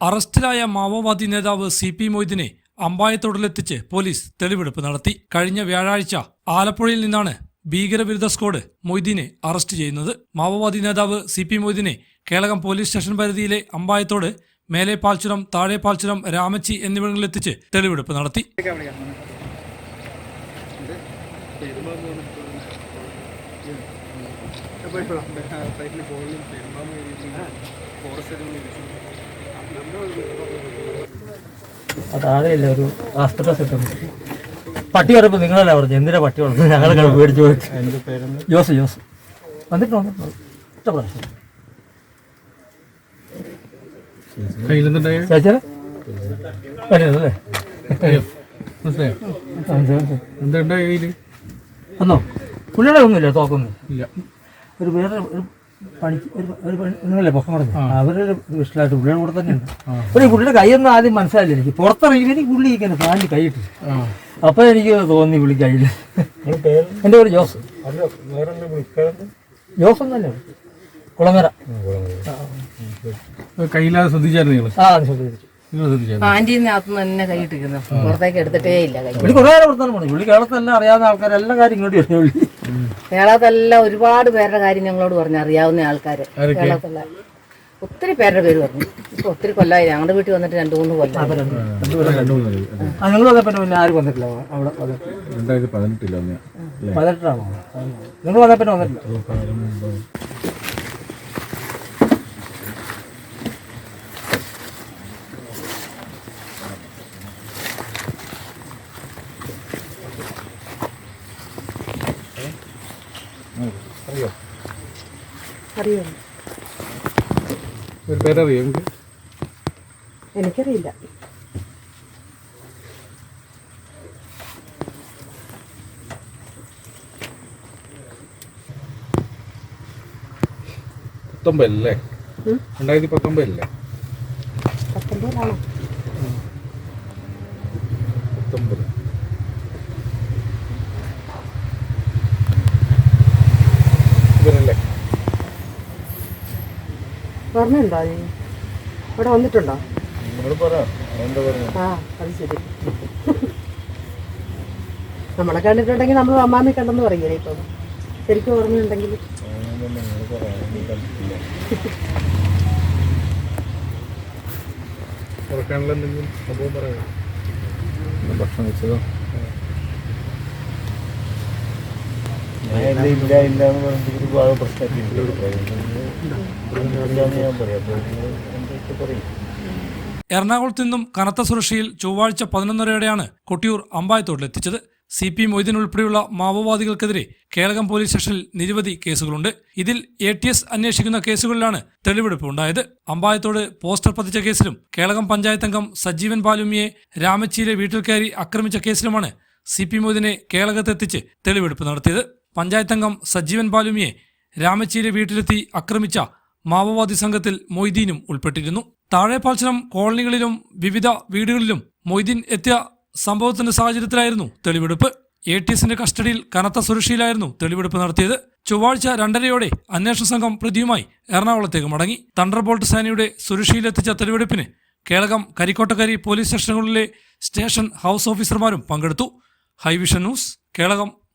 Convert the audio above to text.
അറസ്റ്റിലായ മാവോവാദി നേതാവ് സി പി മൊയ്തീനെ അമ്പായത്തോടിലെത്തിച്ച് പോലീസ് തെളിവെടുപ്പ് നടത്തി. കഴിഞ്ഞ വ്യാഴാഴ്ച ആലപ്പുഴയിൽ നിന്നാണ് ഭീകരവിരുദ്ധ സ്ക്വാഡ് മൊയ്തീനെ അറസ്റ്റ് ചെയ്യുന്നത്. മാവോവാദി നേതാവ് സി പി മൊയ്തീനെ കേളകം പോലീസ് സ്റ്റേഷൻ പരിധിയിലെ അമ്പായത്തോട് മേലെ പാൽച്ചുരം താഴെ പാൽച്ചുരം രാമച്ചി എന്നിവിടങ്ങളിലെത്തിച്ച് തെളിവെടുപ്പ് നടത്തി. താഴെയില്ല ഒരു ആസ്പത്രി സെറ്റ് പട്ടി പറയുമ്പോൾ നിങ്ങളല്ല പറഞ്ഞു എന്തിനാ പട്ടി വളർന്നു ഞങ്ങൾ മേടിച്ചു പോയിട്ട് ജോസ് ജോസ്. വന്നിട്ട് വന്നിട്ടുണ്ട്. ഒറ്റ പ്രാവശ്യം. അല്ലേ? മനസ്സിലായോ? കയ്യിൽ? വന്നോ. പുള്ളിയുടെ ഒന്നുമില്ല തോക്കൊന്നും. ഇല്ല. ഒരു വേറെ പണിക്ക് ഒരു ഒരു പണി നിങ്ങളല്ലേ പൊക്കം പറഞ്ഞു? അവരൊരു ഇഷ്ടമായിട്ട് പുള്ളിയുടെ കൂടെ തന്നെയുണ്ട് ഈ പുള്ളിയുടെ കൈയൊന്നും ആദ്യം മനസ്സിലായില്ല എനിക്ക്. പുറത്തിറങ്ങി എനിക്ക് പുള്ളി പാന്റ് കൈയിട്ട്. അപ്പോൾ എനിക്ക് തോന്നി പുള്ളി കയ്യിൽ എന്റെ പേര് ജോസ്. ജോസ് എന്നല്ലേ കുളങ്ങര. കയ്യിലാതെ ശ്രദ്ധിച്ചായിരുന്നു നിങ്ങൾ ആ ശ്രദ്ധിച്ചു. പുറത്തേക്ക് എടുത്തിട്ടേ ഇല്ല കൈ. പുള്ളി കുറേ നേരം പറഞ്ഞു പുള്ളി കേരളത്തിലെല്ലാം അറിയാവുന്ന ആൾക്കാരെല്ലാം കാര്യം ഇങ്ങോട്ട് വരുന്ന പുള്ളി ഒരുപാട് പേരുടെ കാര്യം ഞങ്ങളോട് പറഞ്ഞു. അറിയാവുന്ന ആൾക്കാർ ഒത്തിരി പേരുടെ പേര് പറഞ്ഞു. ഇപ്പൊ ഒത്തിരി കൊല്ലമായി ഞങ്ങളുടെ വീട്ടിൽ വന്നിട്ട് രണ്ടു മൂന്ന് കൊല്ലം. നിങ്ങൾ വന്നപ്പോ വന്നിട്ടില്ല അവിടെ വന്നിട്ട് രണ്ടായിരത്തി പതിനെട്ടില്ല അന്ന് പതിനെട്ടാണോ നിങ്ങൾ വന്നപ്പോൾ വന്നിട്ടില്ല അറിയോ അറിയോ ഒരു പേരറിയാം എനിക്ക്? എനിക്കറിയില്ല. പത്തൊമ്പതല്ലേ? രണ്ടായിരത്തി പത്തൊമ്പതല്ലേ പത്തൊമ്പതാണോ പത്തൊമ്പത്. ഓർമ്മയുണ്ടോ നീ ഇവിടെ വന്നിട്ടുണ്ടോ? ആ അത് ശരി. നമ്മളെ കണ്ടിട്ടുണ്ടെങ്കിൽ നമ്മൾ അമ്മാമി കണ്ടെന്ന് പറയില്ലേ ഇപ്പം? ശരിക്കും ഓർമ്മയുണ്ടെങ്കിൽ. ഭക്ഷണം വെച്ചതോ എറണാകുളത്ത് നിന്നും കനത്ത സുരക്ഷയിൽ ചൊവ്വാഴ്ച പതിനൊന്നരയോടെയാണ് കൊട്ടിയൂർ അമ്പായത്തോട്ടിലെത്തിച്ചത് സി പി മൊയ്തീൻ ഉൾപ്പെടെയുള്ള മാവോവാദികൾക്കെതിരെ കേളകം പോലീസ് സ്റ്റേഷനിൽ നിരവധി കേസുകളുണ്ട്. ഇതിൽ എ ടി എസ് അന്വേഷിക്കുന്ന കേസുകളിലാണ് തെളിവെടുപ്പ് ഉണ്ടായത്. അമ്പായത്തോട് പോസ്റ്റർ പതിച്ച കേസിലും കേളകം പഞ്ചായത്ത് അംഗം സജീവൻ പാലുമിയെ രാമച്ചിയിലെ വീട്ടിൽ കയറി ആക്രമിച്ച കേസിലുമാണ് സി പി മൊയ്തീനെ കേളകത്തെത്തിച്ച് തെളിവെടുപ്പ് നടത്തിയത്. പഞ്ചായത്ത് അംഗം സജീവൻ പാലുമിയെ രാമച്ചിയിലെ വീട്ടിലെത്തി ആക്രമിച്ച മാവോവാദി സംഘത്തിൽ മൊയ്തീനും ഉൾപ്പെട്ടിരുന്നു. താഴെപ്പാൽച്ചനം കോളനികളിലും വിവിധ വീടുകളിലും മൊയ്തീൻ എത്തിയ സംഭവത്തിന്റെ സാഹചര്യത്തിലായിരുന്നു തെളിവെടുപ്പ്. എ ടി എസിന്റെ കസ്റ്റഡിയിൽ കനത്ത സുരക്ഷയിലായിരുന്നു തെളിവെടുപ്പ് നടത്തിയത്. ചൊവ്വാഴ്ച രണ്ടരയോടെ അന്വേഷണ സംഘം പ്രതിയുമായി എറണാകുളത്തേക്ക് മടങ്ങി. തണ്ടർബോൾട്ട് സേനയുടെ സുരക്ഷയിലെത്തിച്ച തെളിവെടുപ്പിന് കേളകം കരിക്കോട്ടക്കരി പോലീസ് സ്റ്റേഷനുകളിലെ സ്റ്റേഷൻ ഹൗസ് ഓഫീസർമാരും പങ്കെടുത്തു. Hi vision news Kelakam.